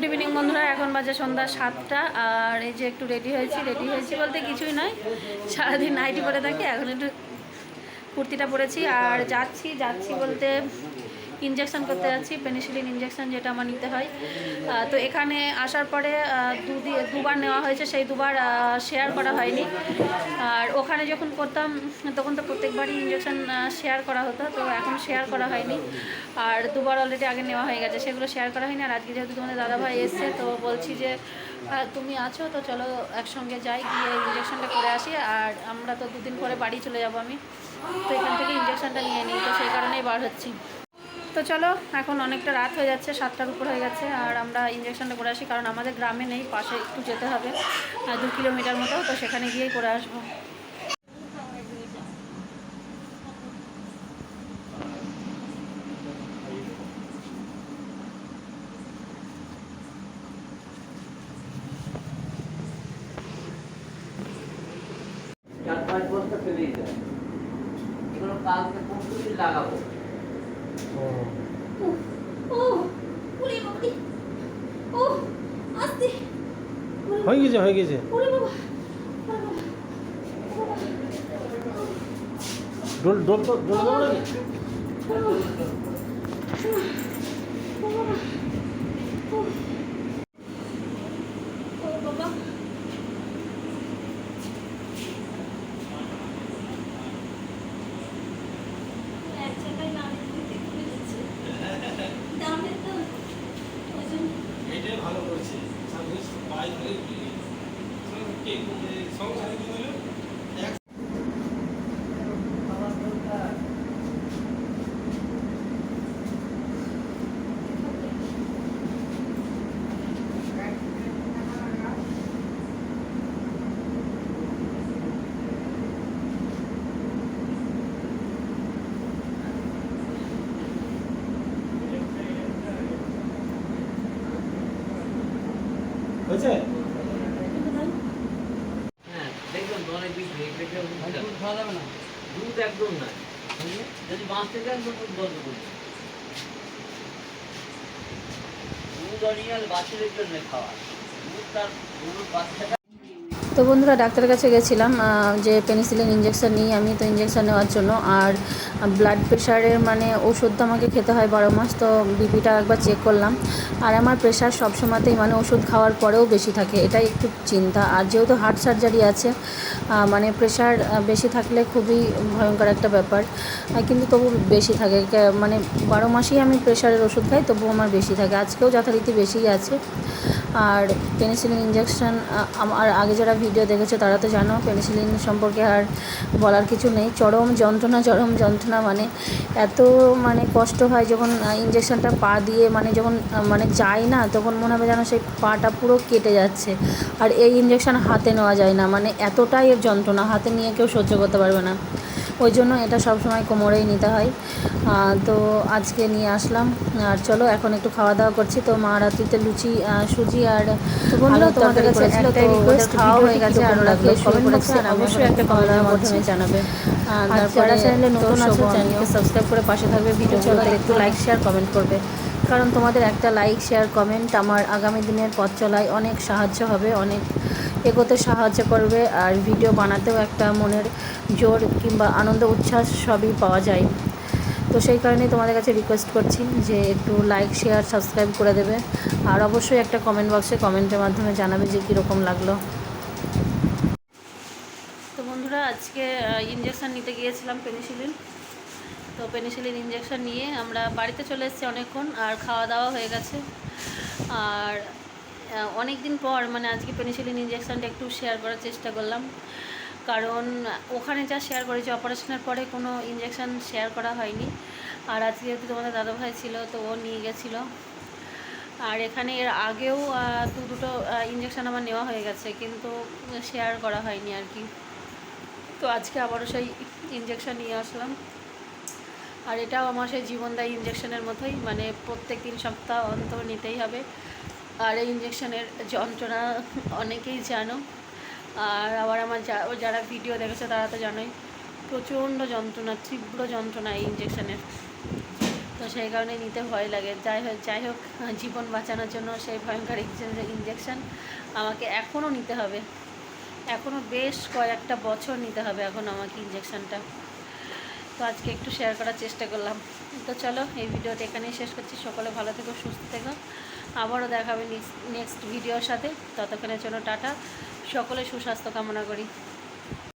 বন্ধুরা, এখন বাজে সন্ধ্যা সাতটা, আর এই যে একটু রেডি হয়েছি রেডি হয়েছি বলতে কিছুই নয়। সারাদিন নাইটি পরে থাকি, এখন একটু কুর্তিটা পরেছি, আর যাচ্ছি যাচ্ছি বলতে ইঞ্জেকশন করতে যাচ্ছি পেনিসিলিন ইঞ্জেকশন যেটা আমার নিতে হয়। তো এখানে আসার পরে দুবার নেওয়া হয়েছে, সেই দুবার শেয়ার করা হয়নি। আর ওখানে যখন করতাম, তখন তো প্রত্যেকবারই ইঞ্জেকশন শেয়ার করা হতো, তো এখন শেয়ার করা হয়নি। আর দুবার অলরেডি আগে নেওয়া হয়ে গেছে, সেগুলো শেয়ার করা হয়নি। আর আজকে যেহেতু তোমাদের দাদাভাই এসছে, তো বলছি যে তুমি আছো, তো চলো একসঙ্গে যাই, গিয়ে ইঞ্জেকশনটা করে আসি। আর আমরা তো দুদিন পরে বাড়ি চলে যাব আমি। তো এখান থেকে ইঞ্জেকশনটা নিয়ে নিই, তো সেই কারণেই বার হচ্ছি। তো চলো, এখন অনেকটা রাত হয়ে যাচ্ছে, সাতটার উপর হয়ে গেছে, আর আমরা ইঞ্জেকশনটা করে আসি, কারণ আমাদের গ্রামে নেই, পাশে একটু যেতে হবে দু কিলোমিটার মতো, তো সেখানে গিয়েই করে আসব। চার লাগাবো। হয়ে গেছে হয়ে গেছে ডোল ডোল তো ডোল দেবো নাকি এটাই ভালো করেছে সামনে বাইক ধরে কে সংসারে কি হলো এক হয়েছে? হ্যাঁ দেখবেন অনেক এগুলো দুধ খাওয়া যাবে না? দুধ একদম না। যদি বাঁচতে চান তো দুধ বন্ধ করুন। দুধ অরিজিনাল বাচ্চাদের জন্য খাওয়া। দুধ তার গরুর বাচ্চাটা তো বন্ধুরা ডাক্তারের কাছে গেছিলাম যে পেনিসিলিন ইঞ্জেকশন নিই আমি তো ইঞ্জেকশন নেওয়ার জন্য। আর ব্লাড প্রেশারের মানে ওষুধ তো আমাকে খেতে হয় বারো মাস, তো বিপিটা একবার চেক করলাম। আর আমার প্রেশার সবসময়তেই মানে ওষুধ খাওয়ার পরেও বেশি থাকে, এটাই একটু চিন্তা। আর যেহেতু হার্ট সার্জারি আছে মানে প্রেশার বেশি থাকলে খুবই ভয়ঙ্কর একটা ব্যাপার। কিন্তু তবু বেশি থাকে মানে বারো মাসেই আমি প্রেশারের ওষুধ খাই তবু আমার বেশি থাকে। আজকেও যথারীতি বেশিই আছে। আর পেনিসিলিন ইঞ্জেকশন আমার আগে যারা ভিডিও দেখেছে তারা তো জানো পেনিসিলিন সম্পর্কে আর বলার কিছু নেই। চরম যন্ত্রণা চরম যন্ত্রণা মানে এত মানে কষ্ট হয় যখন ইঞ্জেকশনটা পা দিয়ে মানে যখন মানে যায় না তখন মনে হবে যেন সেই পাটা পুরো কেটে যাচ্ছে। আর এই ইঞ্জেকশন হাতে নেওয়া যায় না। মানে এতটাই এর যন্ত্রণা, হাতে নিয়ে কেউ সহ্য করতে পারবে না। ওই জন্য এটা সবসময় কোমরেই নিতে হয়। তো আজকে নিয়ে আসলাম। আর চলো এখন একটু খাওয়া দাওয়া করছি। তো মা রাত্রিতে লুচি সুজি আর বন্ধুরা, তোমাদের কাছে request, খাওয়া হয়ে গেছে আর ওরা এ আর অবশ্যই একটা খাওয়া মাধ্যমে জানাবে। তারপরে চ্যানেলে নতুন আছে। চ্যানেলকে সাবস্ক্রাইব করে পাশে থাকবে ভিডিও চলো একটু লাইক শেয়ার কমেন্ট করবে। কারণ তোমাদের একটা লাইক শেয়ার কমেন্ট আমার আগামী দিনের পথ চলায় অনেক সাহায্য হবে অনেক এগোতে সাহায্য করবে আর ভিডিও বানাতেও একটা মনের জোর কিংবা আনন্দ উচ্ছ্বাস সবই পাওয়া যায়। তো সেই কারণেই তোমাদের কাছে রিকোয়েস্ট করছি যে একটু লাইক শেয়ার সাবস্ক্রাইব করে দেবে। আর অবশ্যই একটা কমেন্ট বক্সে কমেন্টের মাধ্যমে জানাবে যে কীরকম লাগল। তো বন্ধুরা, আজকে ইঞ্জেকশান নিতে গিয়েছিলাম পেনিসিলিন তো পেনিসিলিন ইঞ্জেকশান নিয়ে আমরা বাড়িতে চলে এসেছি অনেকক্ষণ, আর খাওয়া দাওয়া হয়ে গেছে। আর অনেক দিন পর মানে আজকে পেনিসিলিন ইঞ্জেকশনটা একটু শেয়ার করার চেষ্টা করলাম। কারণ ওখানে যা শেয়ার করেছি অপারেশনের পরে কোনো ইঞ্জেকশন শেয়ার করা হয়নি। আর আজকে যেহেতু তোমাদের দাদাভাই ছিল, তো ও নিয়ে গেছিল। আর এখানে এর আগেও দু দুটো ইঞ্জেকশন আমার নেওয়া হয়ে গেছে, কিন্তু শেয়ার করা হয়নি আর কি। তো আজকে আবারও সেই ইঞ্জেকশন নিয়ে আসলাম। আর এটাও আমার সেই জীবনদায়ী ইঞ্জেকশনের মতোই মানে প্রত্যেক দিন সপ্তাহ অন্তর নিতেই হবে। আর এই ইঞ্জেকশনের যন্ত্রণা অনেকেই জানো। আর আবার আমার যা- যারা ভিডিও দেখেছে তারা তো জানোই, প্রচণ্ড যন্ত্রণা, তীব্র যন্ত্রণা এই ইঞ্জেকশনের তো সেই কারণে নিতে ভয় লাগে। যাই হোক যাই হোক, জীবন বাঁচানোর জন্য সেই ভয়ঙ্কর ইঞ্জেকশন আমাকে এখনও নিতে হবে। এখনও বেশ কয়েকটা বছর নিতে হবে এখন আমাকে ইঞ্জেকশনটা তো আজকে একটু শেয়ার করার চেষ্টা করলাম। তো চলো, এই ভিডিওটা এখানেই শেষ করছি। সকলে ভালো থেকো, সুস্থ থেকো। আবারও দেখা হবে নেক্সট ভিডিওর সাথে। ততক্ষণের জন্য টাটা। সকলে সুস্বাস্থ্য কামনা করি।